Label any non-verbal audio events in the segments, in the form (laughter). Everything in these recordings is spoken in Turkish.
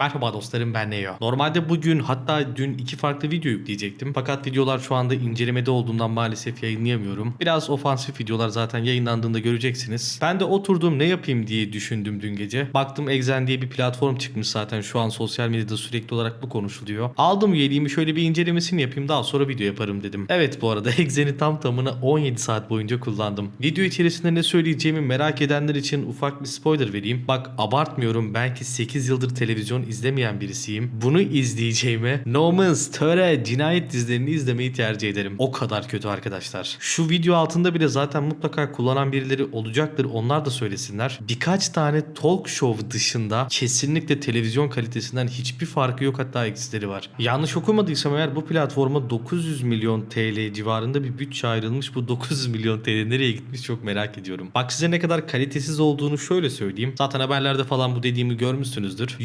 Merhaba dostlarım ben Neo. Normalde bugün hatta dün iki farklı video yükleyecektim. Fakat videolar şu anda incelemede olduğundan maalesef yayınlayamıyorum. Biraz ofansif videolar zaten yayınlandığında göreceksiniz. Ben de oturdum ne yapayım diye düşündüm dün gece. Baktım Exen diye bir platform çıkmış zaten şu an sosyal medyada sürekli olarak bu konuşuluyor. Aldım üyeliğimi şöyle bir incelemesini yapayım daha sonra video yaparım dedim. Evet bu arada (laughs) Exen'i tam tamına 17 saat boyunca kullandım. Video içerisinde ne söyleyeceğimi merak edenler için ufak bir spoiler vereyim. Bak abartmıyorum belki 8 yıldır televizyon izlemeyen birisiyim. Bunu izleyeceğime Noman's Töre cinayet dizilerini izlemeyi tercih ederim. O kadar kötü arkadaşlar. Şu video altında bile zaten mutlaka kullanan birileri olacaktır. Onlar da söylesinler. Birkaç tane talk show dışında kesinlikle televizyon kalitesinden hiçbir farkı yok hatta eksileri var. Yanlış okumadıysam eğer bu platforma 900 milyon TL civarında bir bütçe ayrılmış. Bu 900 milyon TL nereye gitmiş çok merak ediyorum. Bak size ne kadar kalitesiz olduğunu şöyle söyleyeyim. Zaten haberlerde falan bu dediğimi görmüşsünüzdür.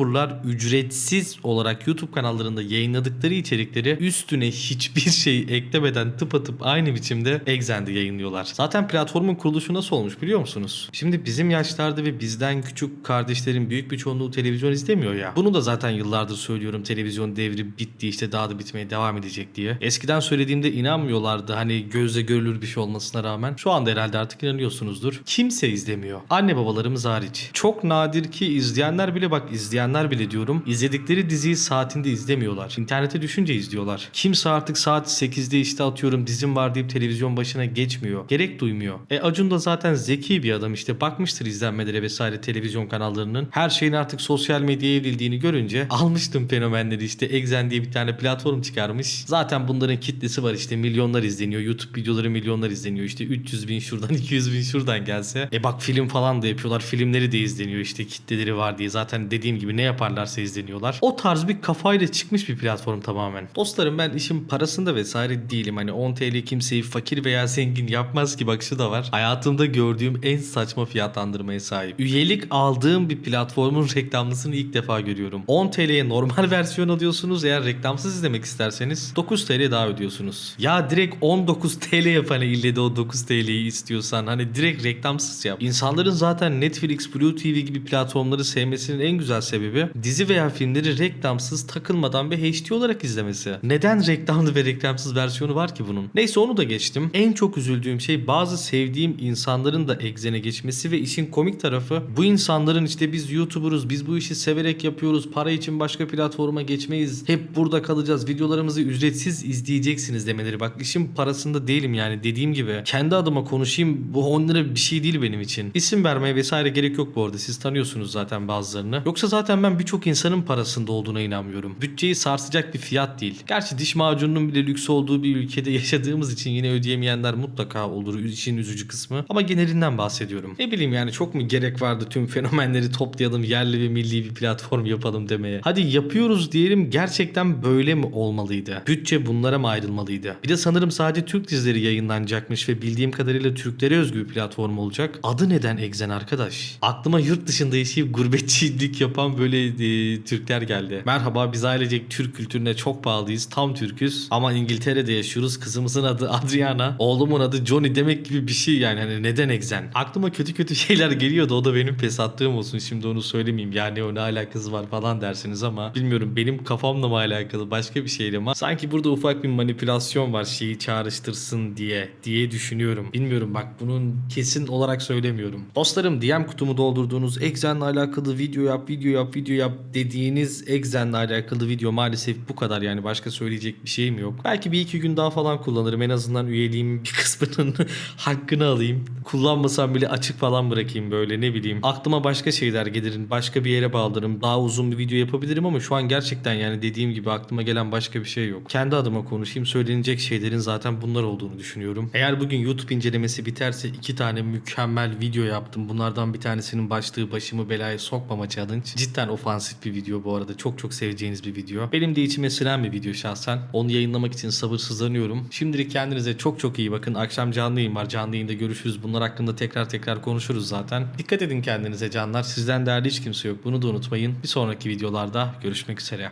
YouTuber'lar ücretsiz olarak YouTube kanallarında yayınladıkları içerikleri üstüne hiçbir şey eklemeden tıpatıp aynı biçimde Exxen'de yayınlıyorlar. Zaten platformun kuruluşu nasıl olmuş biliyor musunuz? Şimdi bizim yaşlarda ve bizden küçük kardeşlerin büyük bir çoğunluğu televizyon izlemiyor ya. Bunu da zaten yıllardır söylüyorum televizyon devri bitti işte daha da bitmeye devam edecek diye. Eskiden söylediğimde inanmıyorlardı hani gözle görülür bir şey olmasına rağmen. Şu anda herhalde artık inanıyorsunuzdur. Kimse izlemiyor. Anne babalarımız hariç. Çok nadir ki izleyenler bile bak izleyenler bile diyorum. izledikleri diziyi saatinde izlemiyorlar. İnternete düşünce izliyorlar. Kimse artık saat 8'de işte atıyorum dizim var deyip televizyon başına geçmiyor. Gerek duymuyor. E Acun da zaten zeki bir adam işte bakmıştır izlenmelere vesaire televizyon kanallarının. Her şeyin artık sosyal medyaya evrildiğini görünce almıştım fenomenleri işte Exen diye bir tane platform çıkarmış. Zaten bunların kitlesi var işte milyonlar izleniyor. YouTube videoları milyonlar izleniyor. İşte 300 bin şuradan (laughs) 200 bin şuradan gelse. E bak film falan da yapıyorlar. Filmleri de izleniyor işte kitleleri var diye. Zaten dediğim gibi ne yaparlarsa izleniyorlar. O tarz bir kafayla çıkmış bir platform tamamen. Dostlarım ben işin parasında vesaire değilim. Hani 10 TL kimseyi fakir veya zengin yapmaz ki bakışı da var. Hayatımda gördüğüm en saçma fiyatlandırmaya sahip. Üyelik aldığım bir platformun (laughs) reklamlısını ilk defa görüyorum. 10 TL'ye normal (laughs) versiyon alıyorsunuz. Eğer reklamsız izlemek isterseniz 9 TL daha ödüyorsunuz. Ya direkt 19 TL yap hani ille de o 9 TL'yi istiyorsan. Hani direkt reklamsız yap. İnsanların zaten Netflix, Blue TV gibi platformları sevmesinin en güzel sebebi dizi veya filmleri reklamsız takılmadan ve HD olarak izlemesi. Neden reklamlı ve reklamsız versiyonu var ki bunun? Neyse onu da geçtim. En çok üzüldüğüm şey bazı sevdiğim insanların da egzene geçmesi ve işin komik tarafı bu insanların işte biz YouTuber'ız, biz bu işi severek yapıyoruz, para için başka platforma geçmeyiz, hep burada kalacağız, videolarımızı ücretsiz izleyeceksiniz demeleri. Bak işin parasında değilim yani dediğim gibi. Kendi adıma konuşayım bu 10 lira bir şey değil benim için. İsim vermeye vesaire gerek yok bu arada. Siz tanıyorsunuz zaten bazılarını. Yoksa zaten ben birçok insanın parasında olduğuna inanmıyorum. Bütçeyi sarsacak bir fiyat değil. Gerçi diş macununun bile lüks olduğu bir ülkede (laughs) yaşadığımız için yine ödeyemeyenler mutlaka olur. İşin üzücü kısmı. Ama genelinden bahsediyorum. Ne bileyim yani çok mu gerek vardı tüm fenomenleri toplayalım yerli ve milli bir platform yapalım demeye. Hadi yapıyoruz diyelim gerçekten böyle mi olmalıydı? Bütçe bunlara mı ayrılmalıydı? Bir de sanırım sadece Türk dizileri yayınlanacakmış ve bildiğim kadarıyla Türklere özgü bir platform olacak. Adı neden Exen arkadaş? Aklıma yurt dışında yaşayıp gurbetçilik yapan böyle e, Türkler geldi. Merhaba biz ailecek Türk kültürüne çok bağlıyız. Tam Türküz. Ama İngiltere'de yaşıyoruz. Kızımızın adı Adriana. Oğlumun adı Johnny demek gibi bir şey yani. Hani neden Exen? Aklıma kötü kötü (laughs) şeyler geliyordu. O da benim pes attığım olsun. Şimdi onu söylemeyeyim. Yani o ne alakası var falan dersiniz ama bilmiyorum benim kafamla mı alakalı başka bir şeyle ama sanki burada ufak bir manipülasyon var şeyi çağrıştırsın diye diye düşünüyorum. Bilmiyorum bak bunun kesin olarak söylemiyorum. Dostlarım DM kutumu doldurduğunuz Exen'le alakalı video yap, video yap, video yap dediğiniz Exen'le alakalı video maalesef bu kadar yani başka söyleyecek bir şeyim yok. Belki bir iki gün daha falan kullanırım. En azından üyeliğimin bir (laughs) kısmının hakkını alayım. Kullanmasam bile açık falan bırakayım böyle ne bileyim. Aklıma başka şeyler gelirin. Başka bir yere bağlarım. Daha uzun bir video yapabilirim ama şu an gerçekten yani dediğim gibi aklıma gelen başka bir şey yok. Kendi adıma konuşayım. Söylenecek şeylerin zaten bunlar olduğunu düşünüyorum. Eğer bugün YouTube incelemesi biterse iki tane mükemmel video yaptım. Bunlardan bir tanesinin başlığı başımı belaya sokmama challenge. Cidden ofansif bir video bu arada. Çok çok seveceğiniz bir video. Benim de içime sinen bir video şahsen. Onu yayınlamak için sabırsızlanıyorum. Şimdilik kendinize çok çok iyi bakın. Akşam canlı yayın var. Canlı yayında görüşürüz. Bunlar hakkında tekrar tekrar konuşuruz zaten. Dikkat edin kendinize canlar. Sizden değerli hiç kimse yok. Bunu da unutmayın. Bir sonraki videolarda görüşmek üzere.